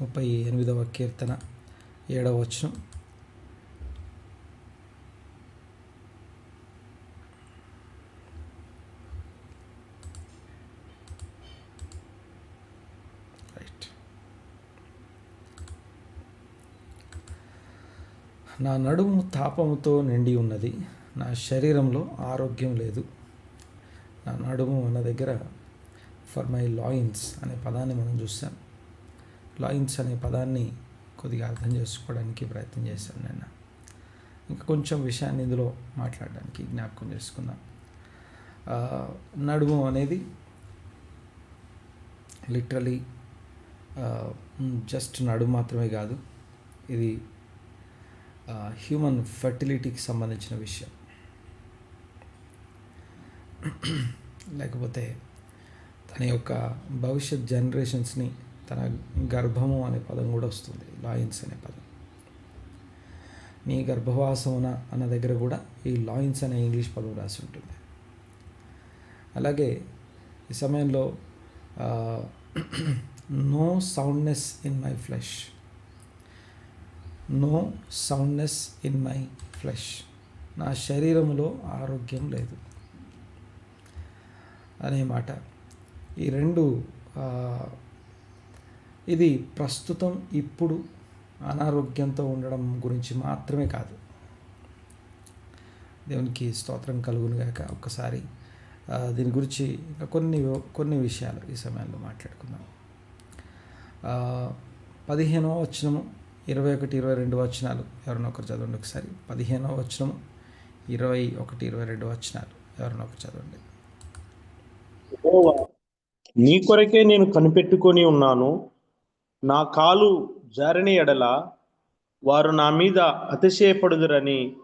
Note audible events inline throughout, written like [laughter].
ముప్పై ఎనిమిదవ కీర్తన ఏడవ వచనం. రైట్ నా నడుము తాపముతో నిండి ఉన్నది నా శరీరంలో ఆరోగ్యం లేదు. నా నడుము అన్న దగ్గర ఫర్ మై లాయిన్స్ అనే పదాన్ని మనం చూసాం లాయిన్స్ అనే పదాన్ని కొద్దిగా అర్థం చేసుకోవడానికి ప్రయత్నం చేశాను నిన్న. ఇంకా కొంచెం విషయాన్ని ఇందులో మాట్లాడడానికి జ్ఞాపకం చేసుకుందాం. నడుము అనేది లిటరలీ జస్ట్ నడుము మాత్రమే కాదు ఇది హ్యూమన్ ఫర్టిలిటీకి సంబంధించిన విషయం. [clears throat] లేకపోతే తన యొక్క భవిష్యత్ జనరేషన్స్ని తన గర్భము అనే పదం కూడా వస్తుంది. లాయిన్స్ అనే పదం. నీ గర్భవాసమున అన్న దగ్గర కూడా ఈ లాయిన్స్ అనే ఇంగ్లీష్ పదం రాసి ఉంటుంది. అలాగే ఈ సమయంలో no soundness in my flesh. No soundness in my flesh. నా శరీరంలో ఆరోగ్యం లేదు. అనే మాట. ఈ రెండు ఇది ప్రస్తుతం ఇప్పుడు అనారోగ్యంతో ఉండడం గురించి మాత్రమే కాదు. దేవునికి స్తోత్రం కలుగునుగాక ఒక్కసారి దీని గురించి ఇంకా కొన్ని కొన్ని విషయాలు ఈ సమయంలో మాట్లాడుకుందాం. పదిహేనవ వచనము ఇరవై ఒకటి ఇరవై రెండు వచనాలు. ఎవరినో ఒకరు చదవండి ఒకసారి. పదిహేనవ వచనము ఇరవై ఒకటి ఇరవై రెండు వచనాలు. ఎవరినో ఒకరు చదవండి. నీ కొరకే నేను కనిపెట్టుకొని ఉన్నాను. నా కాలు జారిన ఎడల వారు నా మీద అతిశయపడుదురని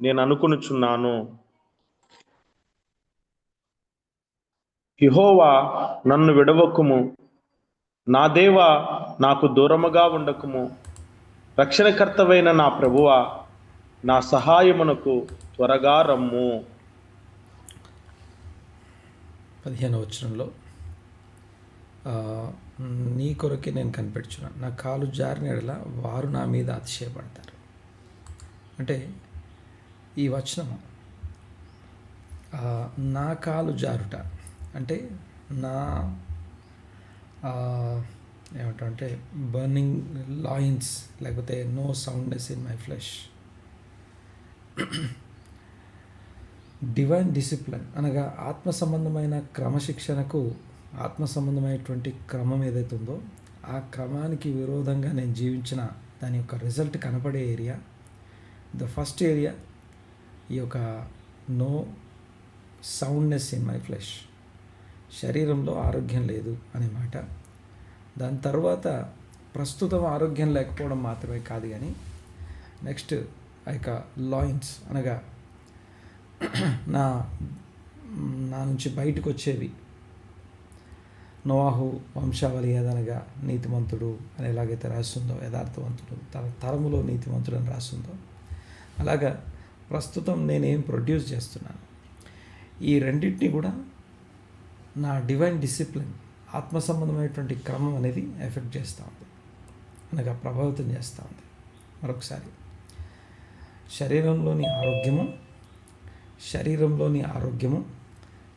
నేను అనుకునుచున్నాను. ఇహోవా నన్ను విడవకుము. నా దేవ నాకు దూరముగా ఉండకుము. రక్షణకర్తవైన నా ప్రభువ నా సహాయమునకు త్వరగా రమ్ము. పదిహేను వచనంలో నీ కొరకే నేను కనిపెడుచున్నాను. నా కాలు జారిన ఎడల వారు నా మీద అతిశయపడతారు. అంటే ఈ వచనము నా కాలు జారుట అంటే నా ఏమంటే బర్నింగ్ లాయిన్స్ లేకపోతే no soundness in my flesh. Divine discipline అనగా ఆత్మ సంబంధమైన క్రమశిక్షణకు ఆత్మ సంబంధమైనటువంటి క్రమం ఏదైతే ఉందో ఆ క్రమానికి విరోధంగా నేను జీవించిన దాని యొక్క రిజల్ట్ కనపడే ఏరియా ద ఫస్ట్ ఏరియా ఈ యొక్క no soundness in my flesh. శరీరంలో ఆరోగ్యం లేదు అనే మాట. దాని తర్వాత ప్రస్తుతం ఆరోగ్యం లేకపోవడం మాత్రమే కాదు కానీ నెక్స్ట్ ఆ యొక్క లాయిన్స్ అనగా నా నా నుంచి బయటకు వచ్చేవి నోవాహు వంశావళి ఏదనగా నీతిమంతుడు అని ఎలాగైతే రాస్తుందో యథార్థవంతుడు తన తరములో నీతిమంతుడు అని రాస్తుందో. అలాగా ప్రస్తుతం నేనేం ప్రొడ్యూస్ చేస్తున్నాను. ఈ రెండింటిని కూడా నా డివైన్ డిసిప్లిన్ ఆత్మ సంబంధమైనటువంటి క్రమం అనేది ఎఫెక్ట్ చేస్తూ ఉంది. అనగా ప్రభావితం చేస్తూ ఉంది. మరొకసారి. శరీరంలోని ఆరోగ్యము శరీరంలోని ఆరోగ్యము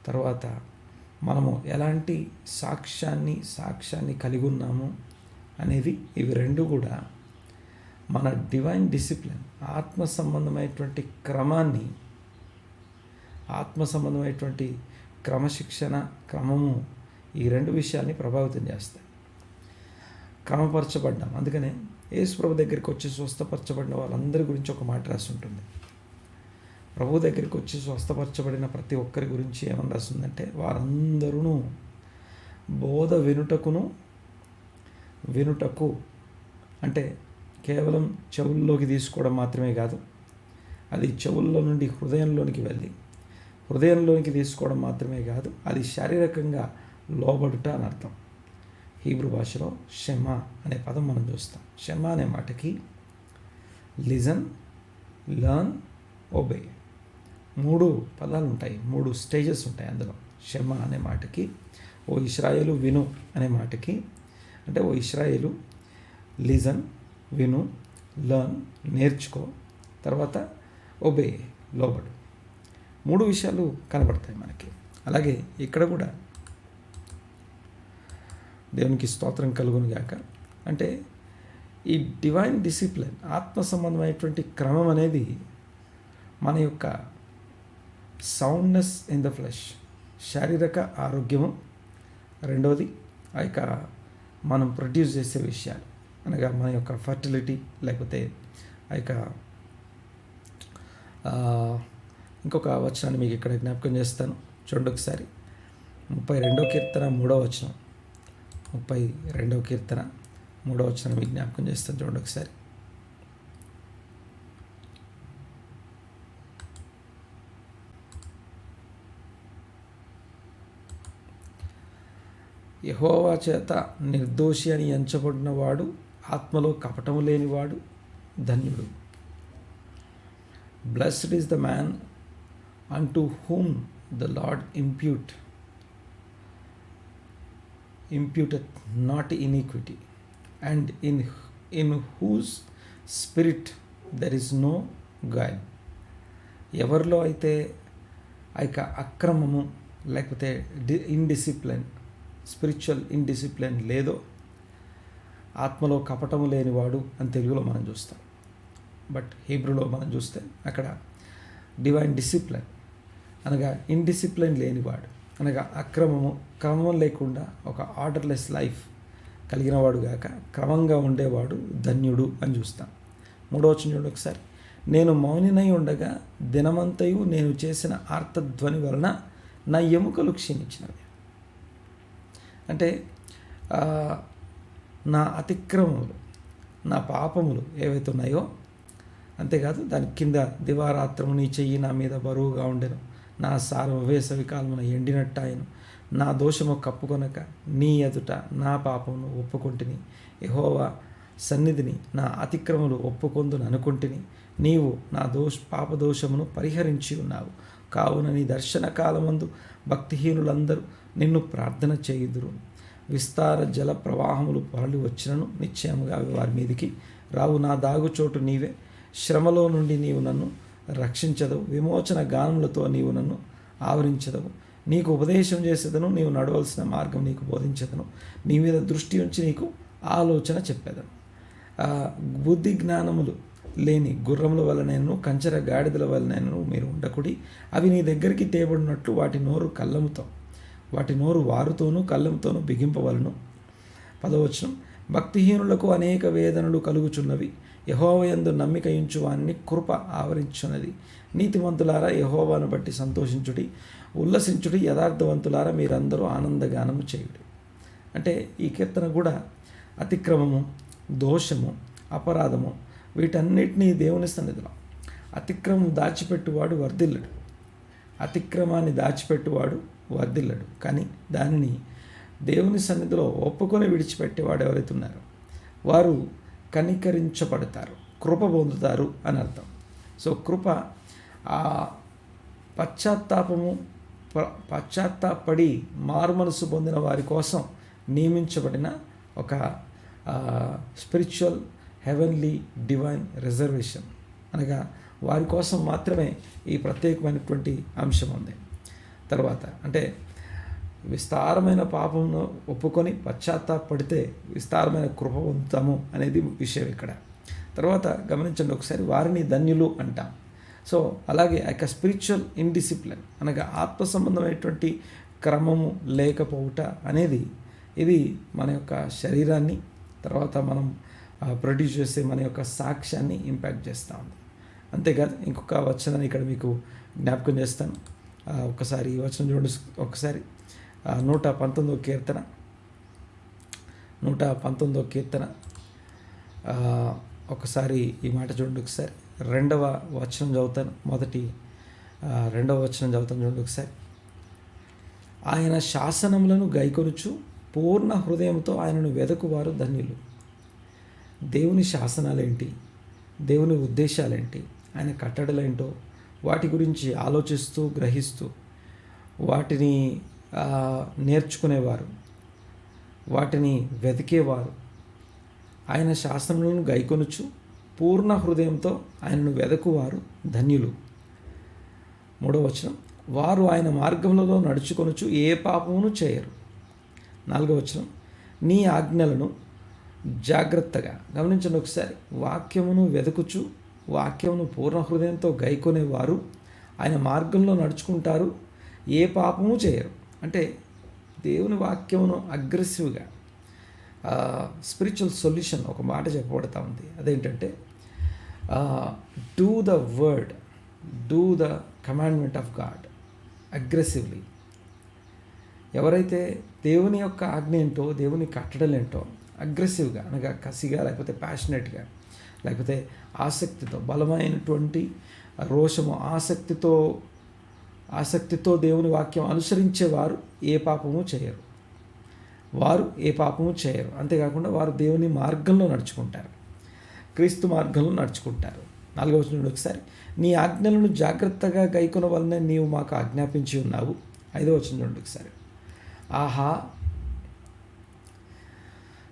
తర్వాత మనము ఎలాంటి సాక్ష్యాన్ని సాక్ష్యాన్ని కలిగి ఉన్నాము అనేది ఇవి రెండు కూడా మన డివైన్ డిసిప్లిన్ ఆత్మ సంబంధమైనటువంటి క్రమాన్ని ఆత్మ సంబంధమైనటువంటి క్రమశిక్షణ క్రమము ఈ రెండు విషయాల్ని ప్రభావితం చేస్తాయి. క్రమపరచబడ్డాం అందుకనే యేసుప్రభు దగ్గరికి వచ్చి స్వస్థపరచబడిన వాళ్ళందరి గురించి ఒక మాట రాసి ఉంటుంది. ప్రభు దగ్గరికి వచ్చి స్వస్థపరచబడిన ప్రతి ఒక్కరి గురించి ఏమని రాస్తుందంటే వారందరూ బోధ వినుటకును వినుటకు. అంటే కేవలం చెవుల్లోకి తీసుకోవడం మాత్రమే కాదు అది చెవుల్లో నుండి హృదయంలోనికి వెళ్ళి హృదయంలోనికి తీసుకోవడం మాత్రమే కాదు అది శారీరకంగా లోబడుట అని అర్థం. హీబ్రూ భాషలో షెమ అనే పదం మనం చూస్తాం. షెమ అనే మాటకి లిజన్ లర్న్ ఒబే. మూడు పదాలు ఉంటాయి మూడు స్టేజెస్ ఉంటాయి అందులో. శమ అనే మాటకి ఓ ఇస్రాయేలు విను అనే మాటకి అంటే ఓ ఇస్రాయేలు లిజన్ విను లర్న్ నేర్చుకో తర్వాత ఒబే లోబడు. మూడు విషయాలు కనబడతాయి మనకి. అలాగే ఇక్కడ కూడా దేవునికి స్తోత్రం కలుగును గాక. అంటే ఈ డివైన్ డిసిప్లిన్ ఆత్మ సంబంధమైనటువంటి క్రమం అనేది మన యొక్క సౌండ్నెస్ ఇన్ ద ఫ్లెష్ శారీరక ఆరోగ్యము. రెండవది ఆ యొక్క మనం ప్రొడ్యూస్ చేసే విషయాలు. అనగా మన యొక్క ఫర్టిలిటీ లేకపోతే ఆ యొక్క ఇంకొక వచనాన్ని మీకు ఇక్కడ జ్ఞాపకం చేస్తాను. చూడండి ఒకసారి. ముప్పై రెండో కీర్తన మూడో వచనం. ముప్పై రెండవ కీర్తన మూడో వచనం మీకు జ్ఞాపకం చేస్తాను. చూడండి ఒకసారి. యహోవా చేత నిర్దోషి అని ఎంచబడిన వాడు ఆత్మలో కపటము లేనివాడు ధన్యుడు. Blessed is the man unto whom the Lord impute imputed not iniquity and in in whose spirit there is no guile ఎవరిలో అయితే ఆ యొక్క అక్రమము లేకపోతే డి ఇన్డిసిప్లిన్ స్పిరిచువల్ ఇన్డిసిప్లిన్ లేదో ఆత్మలో కపటము లేనివాడు అని తెలుగులో మనం చూస్తాం. బట్ హీబ్రూలో మనం చూస్తే అక్కడ డివైన్ డిసిప్లిన్ అనగా ఇన్డిసిప్లిన్ లేనివాడు అనగా అక్రమము క్రమం లేకుండా ఒక ఆర్డర్లెస్ లైఫ్ కలిగినవాడు గాక క్రమంగా ఉండేవాడు ధన్యుడు అని చూస్తాం. మూడో వచ్చిన చూడండి ఒకసారి నేను మౌనినై ఉండగా దినమంతయు నేను చేసిన ఆర్తధ్వని వలన నా ఎముకలు క్షీణించినవి. అంటే నా అతిక్రమములు నా పాపములు ఏవైతే ఉన్నాయో అంతేకాదు దాని కింద దివారాత్రము నీ చెయ్యి నా మీద బరువుగా ఉండెను. నా సారం వేసవి కాలమున ఎండినట్టాయను. నా దోషము కప్పుకొనక నీ ఎదుట నా పాపమును ఒప్పుకొంటిని. యహోవా సన్నిధిని నా అతిక్రమలు ఒప్పుకొందును అనుకుంటుని. నీవు నా దోష పాపదోషమును పరిహరించి ఉన్నావు. కావున నీ దర్శన కాలమందు భక్తిహీనులందరూ నిన్ను ప్రార్థన చేయుదురు. విస్తార జల ప్రవాహములు పొరలి వచ్చినను నిశ్చయముగా అవి వారి మీదికి రావు. నా దాగుచోటు నీవే. శ్రమలో నుండి నీవు నన్ను రక్షించదవు. విమోచన గానములతో నీవు నన్ను ఆవరించదవు. నీకు ఉపదేశం చేసేదను నీవు నడవలసిన మార్గం నీకు బోధించదను. నీ మీద దృష్టి ఉంచి నీకు ఆలోచన చెప్పేదను. బుద్ధి జ్ఞానములు లేని గుర్రముల వలనైనను కంచర గాడిదల వలనైనను మీరు ఉండకుడి. అవి నీ దగ్గరికి తేబడినట్లు వాటి నోరు కళ్ళముతో వాటి నోరు వారుతోనూ కళ్ళంతోనూ బిగింపవలను. పదవచనం భక్తిహీనులకు అనేక వేదనలు కలుగుచున్నవి. యహోవయందు నమ్మిక ఇంచు వారిని కృప ఆవరించున్నది నీతివంతులారా యహోవాను బట్టి సంతోషించుడి ఉల్లసించుడి యథార్థవంతులారా మీరందరూ ఆనందగానము చేయుడి. అంటే ఈ కీర్తన కూడా అతిక్రమము దోషము అపరాధము వీటన్నిటినీ దేవుని సన్నిధిలో. అతిక్రమం దాచిపెట్టువాడు వర్ధిల్లడు. అతిక్రమాన్ని దాచిపెట్టువాడు వర్ధిల్లడు. కానీ దానిని దేవుని సన్నిధిలో ఒప్పుకొని విడిచిపెట్టేవాడు ఎవరైతే ఉన్నారో వారు కనికరించబడతారు కృప పొందుతారు అని అర్థం. సో కృప ఆ పశ్చాత్తాపము ప- పశ్చాత్తాపడి మారుమనసు పొందిన వారి కోసం నియమించబడిన ఒక స్పిరిచువల్ హెవెన్లీ డివైన్ రిజర్వేషన్ అనగా వారి కోసం మాత్రమే ఈ ప్రత్యేకమైనటువంటి అంశం ఉంది. తర్వాత. అంటే విస్తారమైన పాపమును ఒప్పుకొని పశ్చాత్తాపడితే విస్తారమైన కృప పొందుతాము అనేది విషయం ఇక్కడ. తర్వాత గమనించండి ఒకసారి వారిని ధన్యులు అంటాం. సో అలాగే ఆ యొక్క స్పిరిచువల్ ఇండిసిప్లిన్ అనగా ఆత్మ సంబంధమైనటువంటి క్రమము లేకపోవుట అనేది ఇది మన యొక్క శరీరాన్ని తర్వాత మనం ప్రొడ్యూస్ చేసే మన యొక్క సాక్ష్యాన్ని ఇంపాక్ట్ చేస్తూ ఉంది. అంతేకాదు ఇంకొక వచనాన్ని ఇక్కడ మీకు జ్ఞాపకం చేస్తాను. ఒకసారి ఈ వచనం చూడండి. ఒకసారి నూట పంతొమ్మిదో కీర్తన. నూట పంతొమ్మిదో కీర్తన. ఒకసారి ఈ మాట చూడండి ఒకసారి. రెండవ వచనం చదువుతాను. మొదటి రెండవ వచనం చదువుతాను చూడండి ఒకసారి. ఆయన శాసనములను గైకొనుచు పూర్ణ హృదయంతో ఆయనను వెదకువారు ధన్యులు. దేవుని శాసనాలేంటి? దేవుని ఉద్దేశాలేంటి? ఆయన కట్టడలేంటో? వాటి గురించి ఆలోచిస్తూ గ్రహిస్తూ వాటిని నేర్చుకునేవారు. వాటిని వెతికేవారు. ఆయన శాస్త్రములను గైకొనుచు పూర్ణ హృదయంతో ఆయనను వెదకువారు ధన్యులు. మూడవ వచనం వారు ఆయన మార్గములలో నడుచుకొనుచు ఏ పాపమును చేయరు. నాలుగవ వచనం నీ ఆజ్ఞలను జాగ్రత్తగా గమనించండి ఒకసారి వాక్యమును వెదకుచు వాక్యమును పూర్ణ హృదయంతో గైకొనేవారు. ఆయన మార్గంలో నడుచుకుంటారు. ఏ పాపము చేయరు. అంటే దేవుని వాక్యమును అగ్రెసివ్గా స్పిరిచువల్ సొల్యూషన్ ఒక మాట చెప్పబడతా ఉంది. అదేంటంటే do the word do the commandment of God aggressively ఎవరైతే దేవుని యొక్క ఆజ్ఞ ఏంటో దేవుని కట్టడలేంటో అగ్రెసివ్గా అనగా కసిగా లేకపోతే ప్యాషనెట్గా లేకపోతే ఆసక్తితో బలమైనటువంటి రోషము ఆసక్తితో ఆసక్తితో దేవుని వాక్యం అనుసరించేవారు ఏ పాపము చేయరు. వారు ఏ పాపము చేయరు. అంతేకాకుండా వారు దేవుని మార్గంలో నడుచుకుంటారు. క్రీస్తు మార్గంలో నడుచుకుంటారు. నాలుగవ వచనం ఒకసారి నీ ఆజ్ఞలను జాగ్రత్తగా గైకొన వలన నీవు మాకు ఆజ్ఞాపించి ఉన్నావు. ఐదవ వచనం చూడండి ఒకసారి ఆహా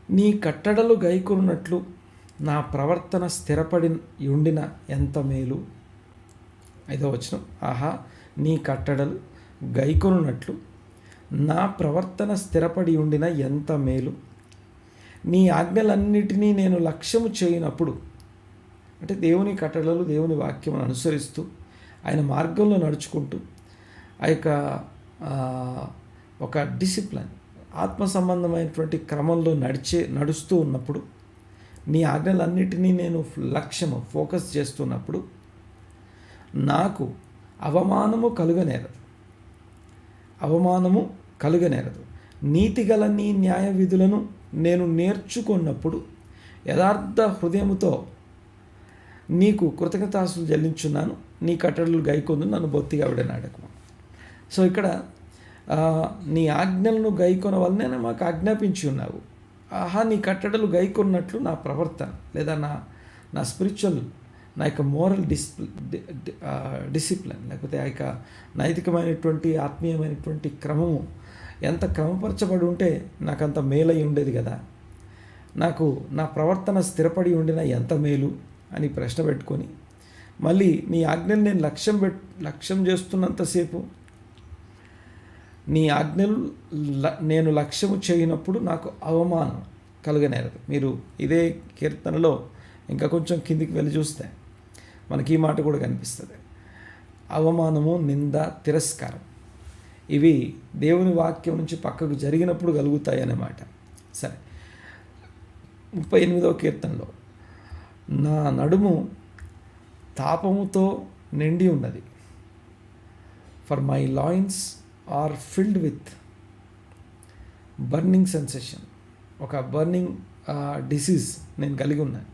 నీ కట్టడలు గైకున్నట్లు నా ప్రవర్తన స్థిరపడి ఉండిన ఎంత మేలు? ఐదో వచనం. ఆహా నీ కట్టడలు గైకొనున్నట్లు. నా ప్రవర్తన స్థిరపడి ఉండిన ఎంత మేలు? నీ ఆజ్ఞలన్నిటినీ నేను లక్ష్యము చేయనప్పుడు అంటే దేవుని కట్టడలు దేవుని వాక్యం అనుసరిస్తూ ఆయన మార్గంలో నడుచుకుంటూ ఆ యొక్క ఒక డిసిప్లిన్ ఆత్మ సంబంధమైనటువంటి క్రమంలో నడిచే నడుస్తూ ఉన్నప్పుడు నీ ఆజ్ఞలన్నిటినీ నేను లక్ష్యము ఫోకస్ చేస్తున్నప్పుడు నాకు అవమానము కలుగనేరదు. అవమానము కలుగనేరదు. నీతిగల నీ న్యాయ విధులను నేను నేర్చుకున్నప్పుడు యథార్థ హృదయముతో నీకు కృతజ్ఞతాసులు చెల్లించున్నాను నీ కట్టడలు గైకొందు నన్ను బొత్తిగా విడనాడకు. సో ఇక్కడ నీ ఆజ్ఞలను గైకొన వల్లనే మాకు ఆజ్ఞాపించి ఉన్నావు. ఆహా నీ కట్టడలు గైకొన్నట్లు నా ప్రవర్తన లేదా నా నా స్పిరిచువల్ నా యొక్క మోరల్ డిసిప్లి డిసిప్లిన్ లేకపోతే ఆ యొక్క నైతికమైనటువంటి ఆత్మీయమైనటువంటి క్రమము ఎంత క్రమపరచబడి ఉంటే నాకు అంత మేలై ఉండేది కదా. నాకు నా ప్రవర్తన స్థిరపడి ఉండిన ఎంత మేలు అని ప్రశ్న పెట్టుకొని మళ్ళీ నీ ఆజ్ఞని నేను లక్ష్యం పెట్ లక్ష్యం చేస్తున్నంతసేపు నీ ఆజ్ఞలు ల- నేను లక్ష్యము చేయనప్పుడు నాకు అవమానం కలగనేరదు. మీరు ఇదే కీర్తనలో ఇంకా కొంచెం కిందికి వెళ్ళి చూస్తే మనకి ఈ మాట కూడా కనిపిస్తుంది. అవమానము నింద తిరస్కారం ఇవి దేవుని వాక్యం నుంచి పక్కకు జరిగినప్పుడు కలుగుతాయి అన్నమాట సరే. ముప్పై ఎనిమిదవ కీర్తనలో నా నడుము తాపముతో నిండి ఉన్నది. For my loins are filled with burning sensation. ఒక బర్నింగ్ డిసీజ్ నేను కలిగి ఉన్నాను.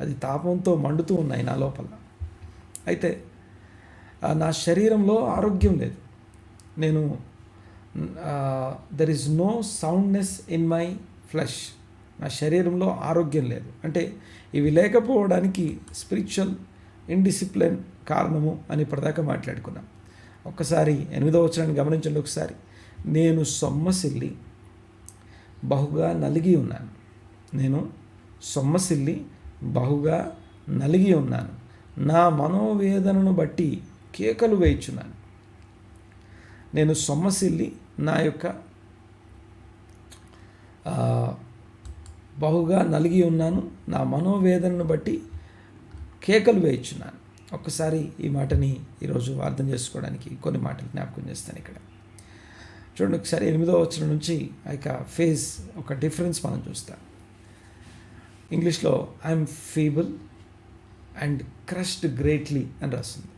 అది తాపంతో మండుతూ ఉన్నాయి నా లోపల. అయితే నా శరీరంలో ఆరోగ్యం లేదు. నేను there is no soundness in my flesh నా శరీరంలో ఆరోగ్యం లేదు. అంటే ఇవి లేకపోవడానికి స్పిరిచువల్ ఇండిసిప్లిన్ కారణము అని ఇప్పటిదాకా మాట్లాడుకున్నాం. ఒక్కసారి ఎనిమిదో వచ్చరాన్ని గమనించండి ఒకసారి. నేను సొమ్మసిల్లి బహుగా నలిగి ఉన్నాను. నేను సొమ్మసిల్లి బహుగా నలిగి ఉన్నాను. నా మనోవేదనను బట్టి కేకలు వేయించున్నాను. నేను సొమ్మసిల్లి నా యొక్క బహుగా నలిగి ఉన్నాను. నా మనోవేదనను బట్టి కేకలు వేయించున్నాను. ఒక్కసారి ఈ మాటని ఈరోజు అర్థం చేసుకోవడానికి కొన్ని మాటలు జ్ఞాపకం చేస్తాను ఇక్కడ. చూడండి ఒకసారి ఎనిమిదో వచ్చిన నుంచి ఆ యొక్క ఫేజ్ ఒక డిఫరెన్స్ మనం చూస్తాం. ఇంగ్లీష్లో I am feeble and crushed greatly అని రాస్తుంది.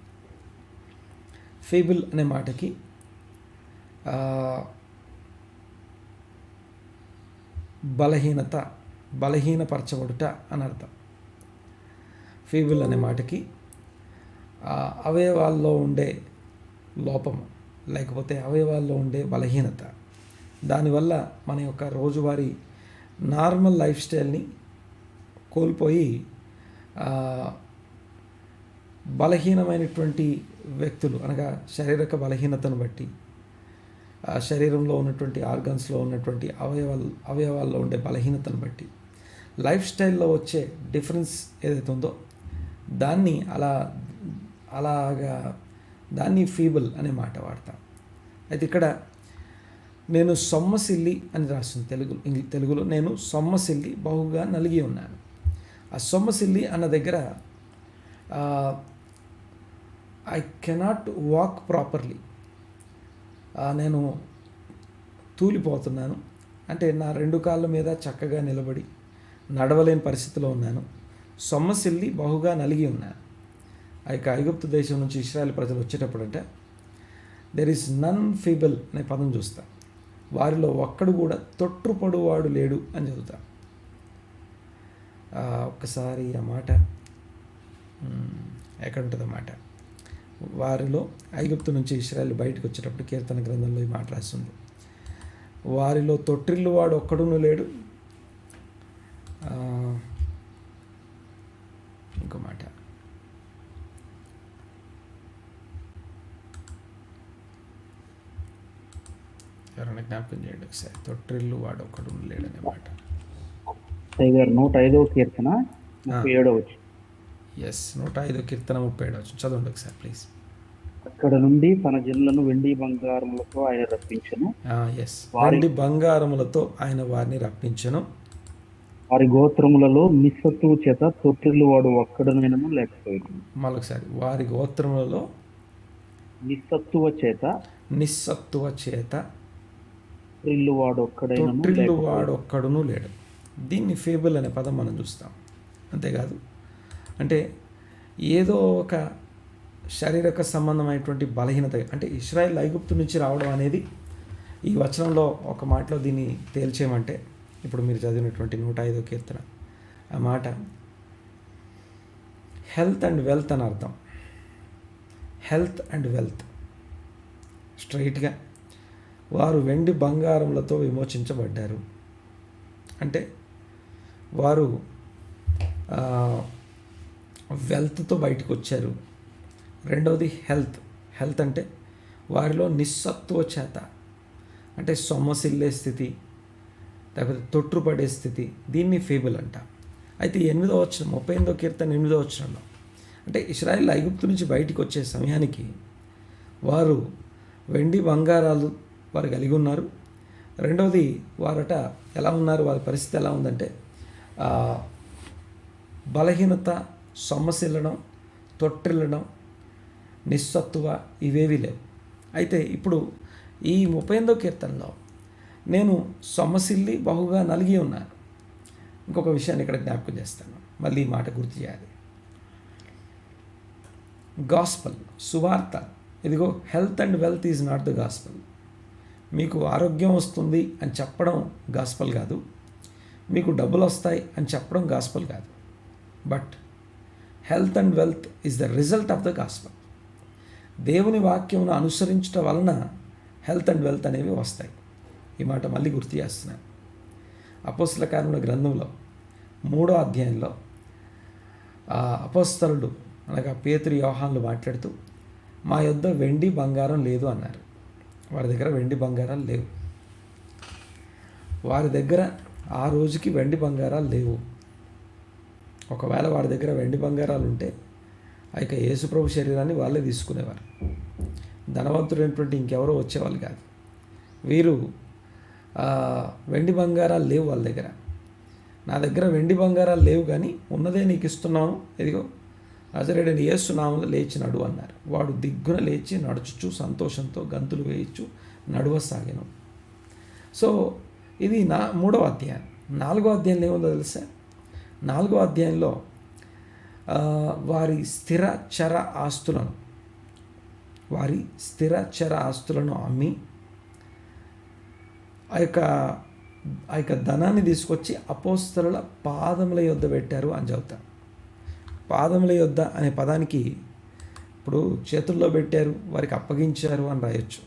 ఫీబుల్ అనే మాటకి బలహీనత బలహీనపరచబడుట అని అర్థం. ఫీబుల్ అనే మాటకి అవయవాల్లో ఉండే లోపము లేకపోతే అవయవాల్లో ఉండే బలహీనత. దానివల్ల మన యొక్క రోజువారీ నార్మల్ లైఫ్ స్టైల్ని కోల్పోయి బలహీనమైనటువంటి వ్యక్తులు అనగా శారీరక బలహీనతను బట్టి శరీరంలో ఉన్నటువంటి ఆర్గన్స్లో ఉన్నటువంటి అవయవాలు అవయవాల్లో ఉండే బలహీనతను బట్టి లైఫ్ స్టైల్లో వచ్చే డిఫరెన్స్ ఏదైతే ఉందో దాన్ని అలా అలాగా దాన్ని ఫీబుల్ అనే మాట వాడతాం. అయితే ఇక్కడ నేను సొమ్మసిల్లి అని రాస్తుంది తెలుగు ఇంగ్లీ తెలుగులో నేను సొమ్మసిల్లి బహుగా నలిగి ఉన్నాను. ఆ సొమ్మసిల్లి అన్న దగ్గర ఐ కెనాట్ వాక్ ప్రాపర్లీ నేను తూలిపోతున్నాను. అంటే నా రెండు కాళ్ళ మీద చక్కగా నిలబడి నడవలేని పరిస్థితిలో ఉన్నాను. సొమ్మసిల్లి బహుగా నలిగి ఉన్నాను. ఆ యొక్క ఐగుప్తు దేశం నుంచి ఇస్రాయల్ ప్రజలు వచ్చేటప్పుడు అంటే దెర్ ఈస్ నన్ ఫీబుల్ అనే పదం చూస్తా. వారిలో ఒక్కడు కూడా తొట్టుపడువాడు లేడు అని చదువుతా. ఒక్కసారి ఆ మాట ఎక్కడ ఉంటుంది వారిలో ఐగుప్తు నుంచి ఇస్రాయల్ బయటకు వచ్చేటప్పుడు కీర్తన గ్రంథంలో ఈ మాట రాస్తుంది వారిలో తొట్టిల్లు వాడు ఒక్కడును లేడు ఆ, ఇంకో మాట ఎవరైనా జ్ఞాపకం చేయండి ఒకసారి తొట్టిల్లు వాడు ఒక్కడును లేడనే మాట గారు నూట ఐదవ కీర్తన ముప్పై ఎస్ నూట ఐదు కీర్తన ముప్పై ఏడు వచ్చు చదవండి ఒకసారి ప్లీజ్ అక్కడ నుండి తన జనులను వెండి బంగారములతో ఆయన రప్పించను. ఎస్ వారి- వారి బంగారములతో ఆయన వారిని రప్పించను. వారి గోత్రములలో నిస్సత్తువు చేత తొట్టిల్లు వాడు ఒక్కడనైనను లేకపోయింది మరొకసారి వారి గోత్రములలో నిస్సత్తువ చేత నిస్సత్తువ చేత తొట్టిల్లు వాడు ఒక్కడైనను తొట్టిల్లు లేకపోయింది. వాడు ఒక్కడును లేడు దీన్ని ఫేబుల్ అనే పదం మనం చూస్తాం అంతేకాదు అంటే ఏదో ఒక శారీరక సంబంధమైనటువంటి బలహీనత అంటే ఇస్రాయల్ ఐగుప్తు నుంచి రావడం అనేది ఈ వచనంలో ఒక మాటలో దీన్ని తేల్చేయమంటే ఇప్పుడు మీరు చదివినటువంటి నూట ఐదో కీర్తన ఆ మాట హెల్త్ అండ్ వెల్త్ అని అర్థం హెల్త్ అండ్ వెల్త్ స్ట్రైట్గా వారు వెండి బంగారములతో విమోచించబడ్డారు. అంటే వారు వెల్త్తో బయటకు వచ్చారు రెండవది హెల్త్. హెల్త్ అంటే వారిలో నిస్సత్వ చేత అంటే సొమ్మసిల్లే స్థితి లేకపోతే తొట్టుపడే స్థితి దీన్ని ఫేబుల్ అంట. అయితే ఎనిమిదో వచ్చిన ముప్పై ఎనిమిదో కీర్తన ఎనిమిదో వచ్చినంలో అంటే ఇస్రాయిల్ ఐగుప్తు నుంచి బయటికి వచ్చే సమయానికి వారు వెండి బంగారాలు వారు కలిగి ఉన్నారు. రెండవది వారట ఎలా ఉన్నారు? వారి పరిస్థితి ఎలా ఉందంటే బలహీనత సమస్యలడం తొట్టిల్లడం నిస్సత్తువ ఇవేవి లేవు. అయితే ఇప్పుడు ఈ ముప్పై ఎనిమిదో కీర్తనలో నేను సొమ్మసిల్లి బహుగా నలిగి ఉన్నాను. ఇంకొక విషయాన్ని ఇక్కడ జ్ఞాపకం చేస్తాను. మళ్ళీ ఈ మాట గుర్తు చేయాలి. గాస్పల్ సువార్త ఇదిగో health and wealth is not the gospel. మీకు ఆరోగ్యం వస్తుంది అని చెప్పడం గాస్పల్ కాదు. మీకు డబ్బులు వస్తాయి అని చెప్పడం గాస్పల్ కాదు. But health and wealth is the result of the gospel దేవుని వాక్యమును అనుసరించడం వలన హెల్త్ అండ్ వెల్త్ అనేవి వస్తాయి. ఈ మాట మళ్ళీ గుర్తు చేస్తున్నాను అపోస్తుల కారణ గ్రంథంలో మూడో అధ్యాయంలో ఆ అపోస్తలుడు అనగా పేతురు వ్యవహాన్లు మాట్లాడుతూ మా యొద్ద వెండి బంగారం లేదు అన్నారు. వారి దగ్గర వెండి బంగారాలు లేవు. వారి దగ్గర ఆ రోజుకి వెండి బంగారాలు లేవు. ఒకవేళ వారి దగ్గర వెండి బంగారాలు ఉంటే ఆ యొక్క యేసుప్రభు శరీరాన్ని వాళ్ళే తీసుకునేవారు. ధనవంతుడైనటువంటి ఇంకెవరో వచ్చేవాళ్ళు కాదు. వీరు వెండి బంగారాలు లేవు వాళ్ళ దగ్గర. నా దగ్గర వెండి బంగారాలు లేవు కానీ ఉన్నదే నీకు ఇస్తున్నాను. ఇదిగో నజరేడని యేసు లేచి లేచినాడు అన్నారు. వాడు దిగ్గున లేచి నడుచుచు సంతోషంతో గంతులు వేయచ్చు నడువసాగాను. సో ఇది నా మూడవ అధ్యాయం. నాలుగో అధ్యాయంలో ఏముందో తెలుసా? నాలుగో అధ్యాయంలో వారి స్థిర చర ఆస్తులను వారి స్థిర చర ఆస్తులను అమ్మి ఆ యొక్క ఆ యొక్క ధనాన్ని తీసుకొచ్చి అపోస్తల పాదముల యొద్ద పెట్టారు అని చెబుతారు పాదముల యొద్ద అనే పదానికి ఇప్పుడు చేతుల్లో పెట్టారు వారికి అప్పగించారు అని రాయొచ్చు.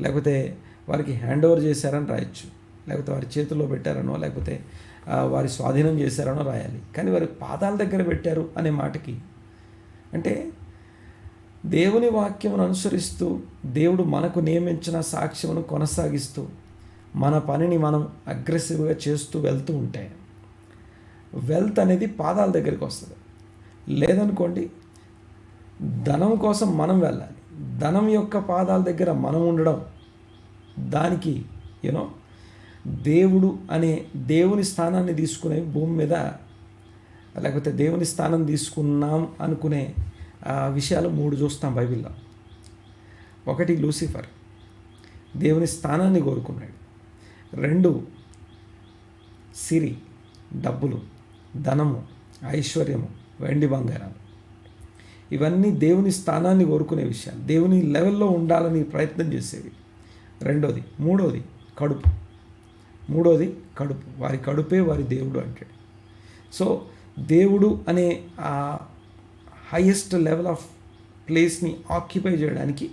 లేకపోతే వారికి హ్యాండ్ ఓవర్ చేశారని రాయొచ్చు. లేకపోతే వారి చేతుల్లో పెట్టారనో లేకపోతే వారి స్వాధీనం చేశారనో రాయాలి. కానీ వారి పాదాల దగ్గర పెట్టారు అనే మాటకి అంటే దేవుని వాక్యమును అనుసరిస్తూ దేవుడు మనకు నియమించిన సాక్ష్యమును కొనసాగిస్తూ మన పనిని మనం అగ్రెసివ్గా చేస్తూ వెళ్తూ ఉంటే వెల్త్ అనేది పాదాల దగ్గరికి వస్తుంది. లేదనుకోండి ధనం కోసం మనం వెళ్ళాలి. ధనం యొక్క పాదాల దగ్గర మనం ఉండడం దానికి యూనో దేవుడు అనే దేవుని స్థానాన్ని తీసుకునే భూమి మీద లేకపోతే దేవుని స్థానం తీసుకున్నాం అనుకునే ఆ విషయాలు మూడు చూస్తాం బైబిల్లో. ఒకటి లూసిఫర్. దేవుని స్థానాన్ని కోరుకున్నాడు. రెండు సిరి డబ్బులు ధనము ఐశ్వర్యము. వెండి బంగారం ఇవన్నీ దేవుని స్థానాన్ని కోరుకునే విషయాలు. దేవుని లెవెల్లో ఉండాలని ప్రయత్నం చేసేవి. రెండోది మూడోది కడుపు. మూడోది కడుపు. వారి కడుపే వారి దేవుడు అంటాడు. సో దేవుడు అనే ఆ హైయెస్ట్ లెవెల్ ఆఫ్ ప్లేస్ని ఆక్యుపై చేయడానికి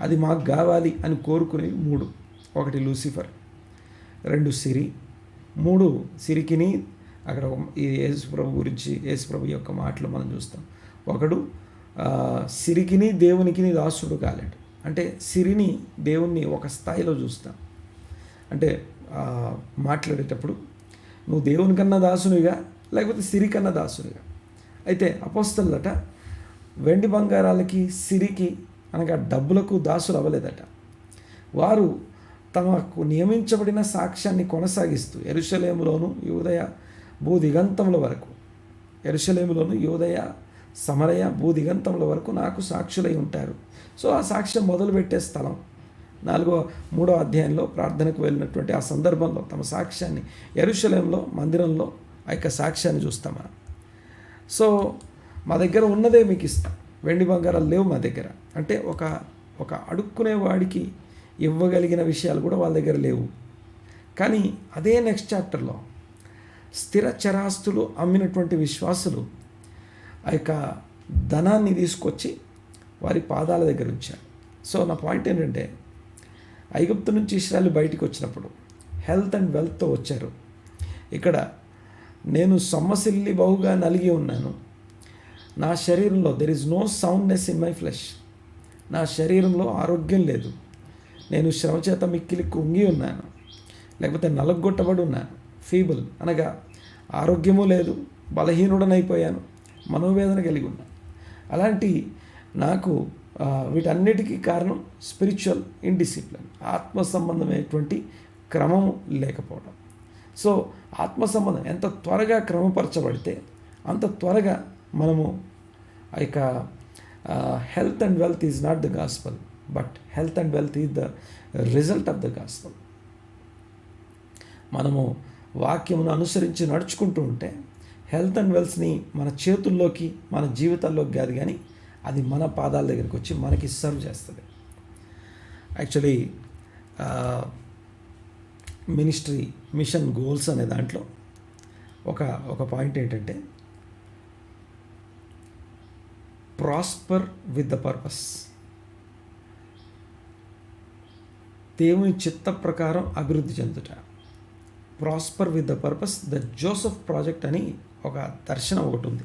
అది మాకు కావాలి అని కోరుకునేవి మూడు. ఒకటి లూసిఫర్ రెండు సిరి మూడు సిరికిని అక్కడ ఈ యేసుప్రభు గురించి యేసుప్రభు యొక్క మాటలు మనం చూస్తాం. ఒకడు సిరికిని దేవునికిని దాసుడు కాలేడు. అంటే సిరిని దేవుణ్ణి ఒక స్థాయిలో చూస్తాం. అంటే మాట్లాడేటప్పుడు నువ్వు దేవుని కన్నా దాసునిగా లేకపోతే సిరి కన్నా దాసునిగా అయితే అపోస్తలట వెండి బంగారాలకి సిరికి అనగా డబ్బులకు దాసులు అవ్వలేదట. వారు తమకు నియమించబడిన సాక్ష్యాన్ని కొనసాగిస్తూ ఎరుషలేములోను యూదయ భూదిగంతముల వరకు. ఎరుషలేములోను యోదయ సమరయ భూదిగంతముల వరకు నాకు సాక్షులై ఉంటారు. సో ఆ సాక్ష్యం మొదలుపెట్టే స్థలం. నాలుగో మూడో అధ్యాయంలో ప్రార్థనకు వెళ్ళినటువంటి ఆ సందర్భంలో తమ సాక్ష్యాన్ని ఎరుశలంలో మందిరంలో ఆ యొక్క సాక్ష్యాన్ని చూస్తాం మనం. సో మా దగ్గర ఉన్నదే మీకు ఇస్తాం. వెండి బంగారాలు లేవు మా దగ్గర. అంటే ఒక ఒక అడుక్కునే వాడికి ఇవ్వగలిగిన విషయాలు కూడా వాళ్ళ దగ్గర లేవు. కానీ అదే నెక్స్ట్ చాప్టర్లో స్థిర చరాస్తులు అమ్మినటువంటి విశ్వాసులు ఆ యొక్క ధనాన్ని తీసుకొచ్చి వారి పాదాల దగ్గర ఉంచారు. సో నా పాయింట్ ఏంటంటే ఐగుప్తు నుంచి ఇస్రాయల్ బయటికి వచ్చినప్పుడు హెల్త్ అండ్ వెల్త్తో వచ్చారు. ఇక్కడ నేను సొమ్మసిల్లి బహుగా నలిగి ఉన్నాను. నా శరీరంలో there is no soundness in my flesh నా శరీరంలో ఆరోగ్యం లేదు. నేను శ్రమ చేత మిక్కిలి కుంగి ఉన్నాను. లేకపోతే నలగొట్టబడి ఉన్నాను. ఫీబుల్ అనగా ఆరోగ్యము లేదు బలహీనుడనైపోయాను మనోవేదన కలిగి ఉన్నాను అలాంటి నాకు వీటన్నిటికీ కారణం స్పిరిచువల్ ఇండిసిప్లిన్ ఆత్మ సంబంధమైనటువంటి క్రమము లేకపోవడం. సో ఆత్మ సంబంధం ఎంత త్వరగా క్రమపరచబడితే అంత త్వరగా మనము ఆ యొక్క health and wealth is not the gospel but health and wealth is the result of the gospel. మనము వాక్యమును అనుసరించి నడుచుకుంటూ ఉంటే హెల్త్ అండ్ వెల్త్ని మన చేతుల్లోకి మన జీవితాల్లోకి కాదు కానీ అది మన పాదాల దగ్గరికి వచ్చి మనకి సర్వ్ చేస్తుంది. యాక్చువల్లీ మినిస్ట్రీ మిషన్ గోల్స్ అనే దాంట్లో ఒక ఒక పాయింట్ ఏంటంటే ప్రాస్పర్ విత్ ద పర్పస్. దేవుని చిత్త ప్రకారం అభివృద్ధి చెందుట. Prosper with the purpose the Joseph project అని ఒక దర్శనం ఒకటి ఉంది.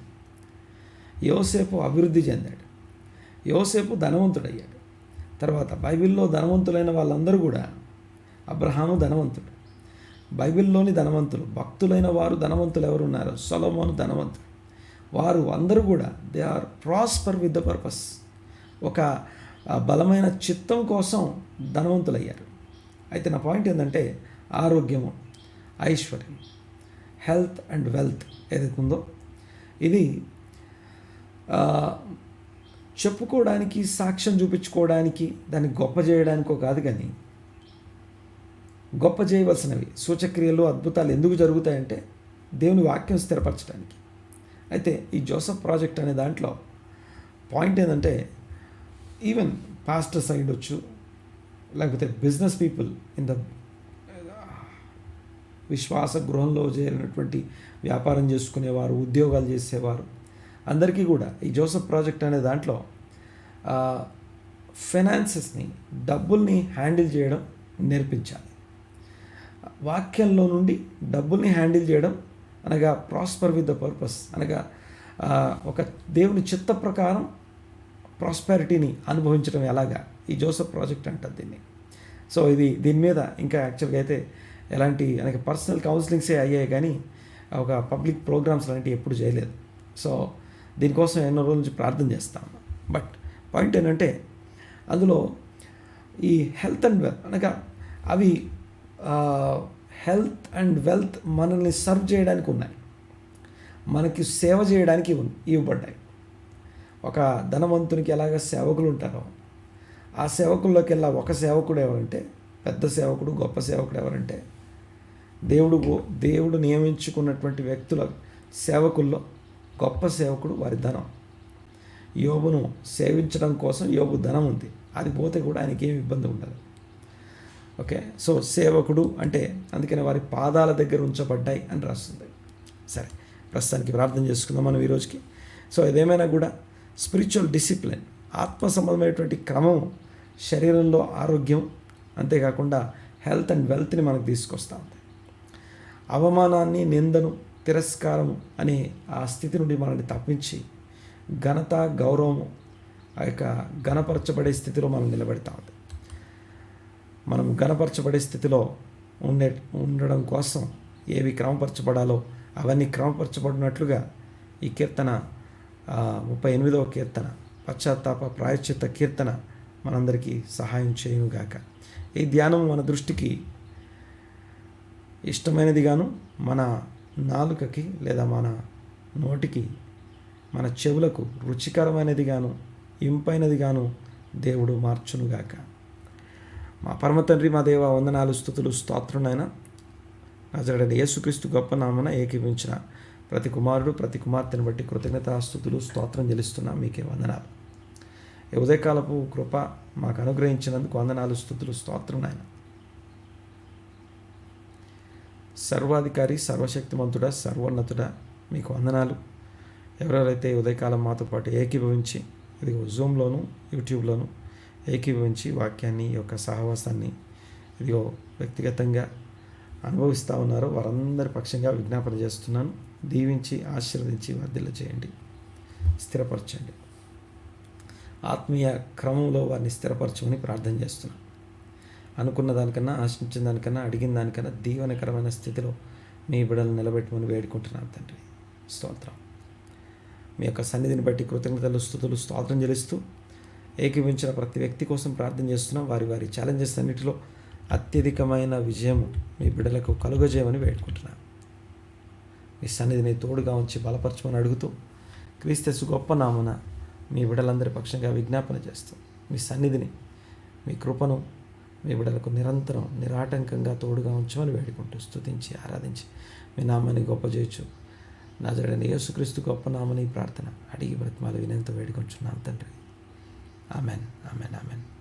యోసేపు అభివృద్ధి చెందాడు. యోసేపు ధనవంతుడయ్యాడు. తర్వాత బైబిల్లో ధనవంతులైన వాళ్ళందరూ కూడా అబ్రహాము ధనవంతుడు. బైబిల్లోని ధనవంతులు భక్తులైన వారు ధనవంతులు ఎవరున్నారు? సొలమోను ధనవంతుడు. వారు అందరూ కూడా they are prosper with the purpose. ఒక బలమైన చిత్తం కోసం ధనవంతులయ్యారు. అయితే నా పాయింట్ ఏంటంటే ఆరోగ్యము. ఐశ్వర్యం. హెల్త్ అండ్ వెల్త్ ఏదైతే ఉందో ఇది చెప్పుకోవడానికి సాక్ష్యం చూపించుకోవడానికి దాన్ని గొప్ప చేయడానికో కాదు కానీ గొప్ప చేయవలసినవి సూచక్రియలు అద్భుతాలు ఎందుకు జరుగుతాయంటే దేవుని వాక్యం స్థిరపరచడానికి. అయితే ఈ జోసఫ్ ప్రాజెక్ట్ అనే దాంట్లో పాయింట్ ఏంటంటే ఈవెన్ పాస్టర్ సైడ్ వచ్చు లేకపోతే బిజినెస్ పీపుల్ ఇన్ ద విశ్వాస గృహంలో చేరినటువంటి వ్యాపారం చేసుకునేవారు ఉద్యోగాలు చేసేవారు. అందరికీ కూడా ఈ జోసఫ్ ప్రాజెక్ట్ అనే దాంట్లో ఫైనాన్సెస్ని డబ్బుల్ని హ్యాండిల్ చేయడం నేర్పించాలి. వాక్యంలో నుండి డబ్బుల్ని హ్యాండిల్ చేయడం అనగా ప్రాస్పర్ విత్ ద పర్పస్ అనగా ఒక దేవుని చిత్త ప్రకారం ప్రాస్పారిటీని అనుభవించడం ఎలాగా? ఈ జోసఫ్ ప్రాజెక్ట్ అంటారు దీన్ని. సో ఇది దీని మీద ఇంకా యాక్చువల్గా అయితే ఎలాంటి అనగా పర్సనల్ కౌన్సిలింగ్సే అయ్యాయి కానీ ఒక పబ్లిక్ ప్రోగ్రామ్స్ లాంటివి ఎప్పుడు చేయలేదు. సో దీనికోసం ఎన్నో రోజుల నుంచి ప్రార్థన చేస్తాను బట్ పాయింట్ ఏంటంటే అందులో ఈ హెల్త్ అండ్ వెల్త్ అనగా అవి హెల్త్ అండ్ వెల్త్ మనల్ని సర్వ్ చేయడానికి ఉన్నాయి. మనకి సేవ చేయడానికి ఇవ్వబడ్డాయి. ఒక ధనవంతునికి ఎలాగ సేవకులు ఉంటారో ఆ సేవకుల్లోకి వెళ్ళా ఒక సేవకుడు ఎవరంటే పెద్ద సేవకుడు గొప్ప సేవకుడు ఎవరంటే దేవుడు దేవుడు నియమించుకున్నటువంటి వ్యక్తుల సేవకుల్లో గొప్ప సేవకుడు వారి ధనం. యోబును సేవించడం కోసం యోబు ధనం ఉంది. అది పోతే కూడా ఆయనకి ఏమి ఇబ్బంది ఉండదు. ఓకే? సో సేవకుడు అంటే అందుకని వారి పాదాల దగ్గర ఉంచబడ్డాయి అని రాస్తుంది. సరే ప్రస్తుతానికి ప్రార్థన చేసుకుందాం మనం ఈరోజుకి సో ఏదేమైనా కూడా స్పిరిచువల్ డిసిప్లిన్ ఆత్మ సంబంధమైనటువంటి క్రమం శరీరంలో ఆరోగ్యం అంతేకాకుండా హెల్త్ అండ్ వెల్త్ని మనకు తీసుకొస్తూ ఉంది. అవమానాన్ని నిందను తిరస్కారం అనే ఆ స్థితి నుండి మనల్ని తప్పించి ఘనత గౌరవము ఆ యొక్క ఘనపరచబడే స్థితిలో మనం నిలబెడతాం మనం ఘనపరచబడే స్థితిలో ఉండే ఉండడం కోసం ఏవి క్రమపరచబడాలో అవన్నీ క్రమపరచబడినట్లుగా ఈ కీర్తన ముప్పై ఎనిమిదవ కీర్తన పశ్చాత్తాప ప్రాయశ్చిత్త కీర్తన మనందరికీ సహాయం చేయుగాక ఈ ధ్యానం మన దృష్టికి ఇష్టమైనది గాను మన నాలుకకి లేదా మన నోటికి మన చెవులకు రుచికరమైనది గాను ఇంపైనది గాను దేవుడు మార్చునుగాక. మా పరమ తండ్రి మా దేవ వందనాలు స్థుతులు స్తోత్రునైనా నజరడని యేసుక్రీస్తు గొప్ప నామన ఏకీవించిన ప్రతి కుమారుడు ప్రతి కుమార్తెను బట్టి కృతజ్ఞతాస్థుతులు స్తోత్రం చెల్లిస్తున్నా మీకే వందనాలు. ఉదయకాలపు కృప మాకు అనుగ్రహించినందుకు వందనాలు స్థుతులు స్తోత్రం నాయన. సర్వాధికారి సర్వశక్తిమంతుడా సర్వోన్నతుడా మీకు వందనాలు. ఎవరెవరైతే ఉదయకాలం మాతో పాటు ఏకీభవించి ఇది జూమ్లోను యూట్యూబ్లోను ఏకీభవించి వాక్యాన్ని ఈ యొక్క సహవాసాన్ని ఇదిగో వ్యక్తిగతంగా అనుభవిస్తూ ఉన్నారో వారందరి పక్షంగా విజ్ఞాపన చేస్తున్నాను. దీవించి ఆశీర్వదించి వర్ధిల్ల చేయండి. స్థిరపరచండి. ఆత్మీయ క్రమంలో వారిని స్థిరపరచమని ప్రార్థన చేస్తున్నాను. అనుకున్న దానికన్నా ఆశించిన దానికన్నా అడిగిన దానికన్నా దీవెనకరమైన స్థితిలో మీ బిడ్డలు నిలబెట్టమని వేడుకుంటున్నాను తండ్రి. స్తోత్రం. మీ యొక్క సన్నిధిని బట్టి కృతజ్ఞతలు స్థుతులు స్తోత్రం చెల్లిస్తూ ఏకీభించిన ప్రతి వ్యక్తి కోసం ప్రార్థన చేస్తున్నాం. వారి వారి ఛాలెంజెస్ అన్నిటిలో అత్యధికమైన విజయం మీ బిడ్డలకు కలుగజేయమని వేడుకుంటున్నాను. మీ సన్నిధిని తోడుగా ఉంచి బలపరచమని అడుగుతూ క్రీస్తసు గొప్ప నామున మీ బిడ్డలందరి పక్షంగా విజ్ఞాపన చేస్తూ మీ సన్నిధిని మీ కృపను మీ బిడ్డలకు నిరంతరం నిరాటంకంగా తోడుగా ఉంచమని వేడుకుంటూ స్తుతించి ఆరాధించి మీ నామాన్ని గొప్ప చేయొచ్చు నా జడని యేసుక్రీస్తు గొప్ప నామని ప్రార్థన అడిగి బ్రతిమాలు వినేంత వేడుకొంచున్నాను తండ్రి. Amen amen amen.